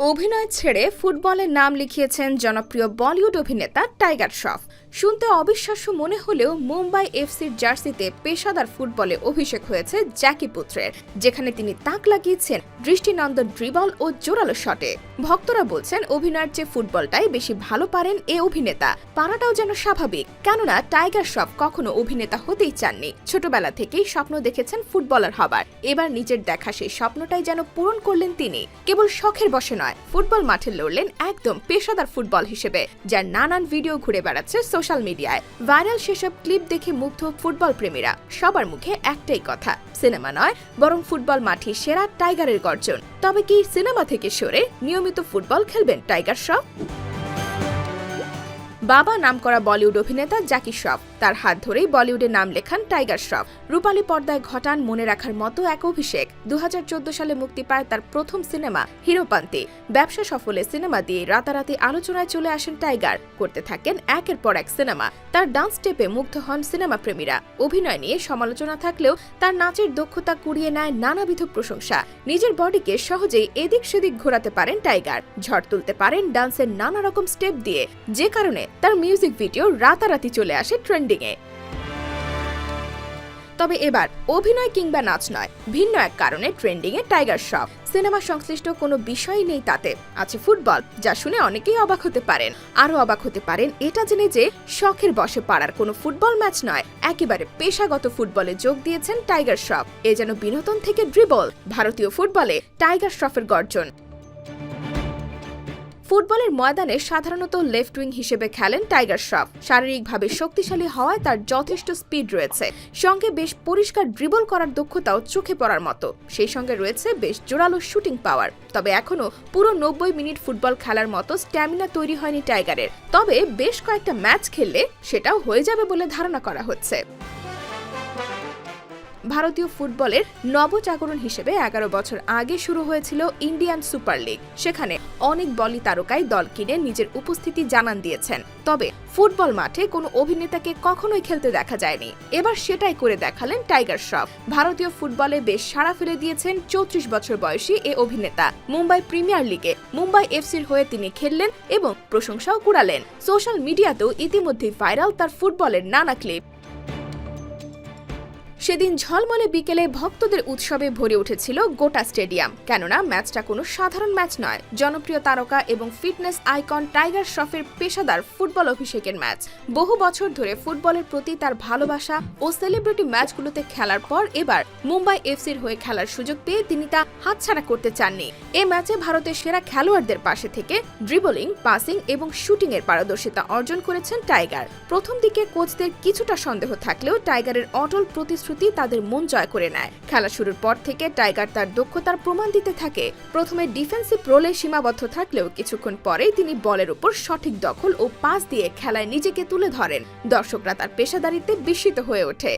অভিনয় ছেড়ে ফুটবলের নাম লিখিয়েছেন জনপ্রিয় বলিউড অভিনেতা টাইগার শ্রফ। শুনতে অবিশ্বাস্য মনে হলেও মুম্বাই এফসির জার্সিতে পেশাদার ফুটবলে অভিষেক হয়েছে জ্যাকি পুত্রের, যেখানে তিনি তাক লাগিয়েছেন দৃষ্টিনন্দন ড্রিবল ও জোরালো শটে। ভক্তরা বলছেন অভিনয়ের চেয়ে ফুটবলটাই বেশি ভালো পারেন এ অভিনেতা। পারাটাও যেন স্বাভাবিক, কেননা টাইগার শ্রফ কখনো অভিনেতা হতেই চাননি। ছোটবেলা থেকেই স্বপ্ন দেখেছেন ফুটবলার হবার। এবার নিজের দেখা সেই স্বপ্নটাই যেন পূরণ করলেন তিনি। কেবল শখের বসে নয়, ফুটবল মাঠে লড়লেন একদম পেশাদার ফুটবল হিসেবে, যার নানান ভিডিও ঘুরে বেড়াচ্ছে সোশ্যাল মিডিয়ায় ভাইরাল সেসব ক্লিপ দেখে মুগ্ধ ফুটবল প্রেমীরা। সবার মুখে একটাই কথা, সিনেমা নয়, বরং ফুটবল মাঠে সেরা টাইগারের গর্জন। তবে কি সিনেমা থেকে সরে নিয়মিত ফুটবল খেলবেন টাইগার শ্রফ? বাবা নামকরা বলিউড অভিনেতা জ্যাকি শ্রফ। তার হাত ধরেই বলিউডে নাম লেখান টাইগার শ্রফ। রূপালী পর্দায় ঘটান মনে রাখার মতো এক অভিষেক। দুহাজার চোদ্দ সালে মুক্তি পায় তার প্রথম সিনেমা হিরোপান্তি। ব্যবসা সফলে সিনেমা দিয়ে রাতারাতি আলোচনায় চলে আসেন টাইগার। করতে থাকেন একের পর এক সিনেমা। তার ডান্স স্টেপে মুগ্ধ হন সিনেমা প্রেমীরা। অভিনয় নিয়ে সমালোচনা থাকলেও তার নাচের দক্ষতা কুড়িয়ে নেয় নানাবিধ প্রশংসা। নিজের বডিকে সহজেই এদিক সেদিক ঘোরাতে পারেন টাইগার। ঝড় তুলতে পারেন ডান্সের নানা রকম স্টেপ দিয়ে। যে কারণে তার মিউজিক ভিডিও রাতারাতি চলে আসে ট্রেন্ডিংয়ে তবে এবার অভিনয় কিংবা নাচ নয়, ভিন্ন এক কারণে ট্রেন্ডিংয়ে টাইগার শ্রফ সিনেমা সংশ্লিষ্ট কোনো বিষয় নেই তাতে, আছে ফুটবল, যা শুনে অনেকেই অবাক হতে পারেন। আরও অবাক হতে পারেন এটা জেনে যে শখের বসে পাড়ার কোনো ফুটবল ম্যাচ নয়, একেবারে পেশাগত ফুটবলে যোগ দিয়েছেন টাইগার শ্রফ এ যেন বিনোদন থেকে ড্রিবল, ভারতীয় ফুটবলে টাইগার শ্রফের গর্জন। ফুটবলের ময়দানে সাধারণত লেফট উইং হিসেবে খেলেন টাইগার শ্রফ। শারীরিকভাবে শক্তিশালী হওয়ায় তার যথেষ্ট স্পিড রয়েছে। সঙ্গে বেশ পরিষ্কার ড্রিবল করার দক্ষতাও চোখে পড়ার মতো। সেই সঙ্গে রয়েছে বেশ জোরালো শুটিং পাওয়ার। তবে এখনও পুরো নব্বই মিনিট ফুটবল খেলার মতো স্ট্যামিনা তৈরি হয়নি টাইগারের। তবে বেশ কয়েকটা ম্যাচ খেললে সেটাও হয়ে যাবে বলে ধারণা করা হচ্ছে। ভারতীয় ফুটবলের নবজাগরণ হিসেবে এগারো বছর আগে শুরু হয়েছিল ইন্ডিয়ান সুপার লিগ। সেখানে অনেক বলি তারকাই দল কিনে নিজের উপস্থিতি জানান দিয়েছেন। তবে ফুটবল মাঠে কোনো অভিনেতাকে কখনোই খেলতে দেখা যায়নি। এবার সেটাই করে দেখালেন টাইগার শ্রফ। ভারতীয় ফুটবলে বেশ সাড়া ফেলে দিয়েছেন চৌত্রিশ বছর বয়সী এ অভিনেতা। মুম্বাই প্রিমিয়ার লিগে মুম্বাই এফসির হয়ে তিনি খেললেন এবং প্রশংসাও কুড়ালেন। সোশ্যাল মিডিয়াতেও ইতিমধ্যেই ভাইরাল তার ফুটবলের নানা ক্লিপ। সেদিন ঝলমলে বিকেলে ভক্তদের উৎসবে ভরে উঠেছিল গোটা স্টেডিয়াম। কেননা, ম্যাচটা কোনো সাধারণ ম্যাচ নয়। জনপ্রিয় তারকা এবং ফিটনেস আইকন টাইগার শ্রফের পেশাদার ফুটবল অভিষেকের ম্যাচ। বহু বছর ধরে ফুটবলের প্রতি তার ভালোবাসা ও সেলিব্রিটি ম্যাচগুলোতে খেলার পর এবার মুম্বাই এফসির হয়ে খেলার সুযোগ পেয়ে তিনি তা হাতছাড়া করতে চাননি। এ ম্যাচে ভারতের সেরা খেলোয়াড়দের পাশে থেকে ড্রিবলিং, পাসিং এবং শুটিং এর পারদর্শিতা অর্জন করেছেন টাইগার। প্রথম দিকে কোচদের কিছুটা সন্দেহ থাকলেও টাইগারের অটল প্রতিশ্রুতি তাদের মন জয় করে নেয়। খেলা শুরুর পর থেকে টাইগার তার দক্ষতার প্রমাণ দিতে থাকে। প্রথমে ডিফেন্সিভ রোলে সীমাবদ্ধ থাকলেও কিছুক্ষণ পরেই তিনি বলের উপর সঠিক দখল ও পাস দিয়ে খেলায় নিজেকে তুলে ধরেন। দর্শকরা তার পেশাদারিতে বিস্মিত হয়ে ওঠে।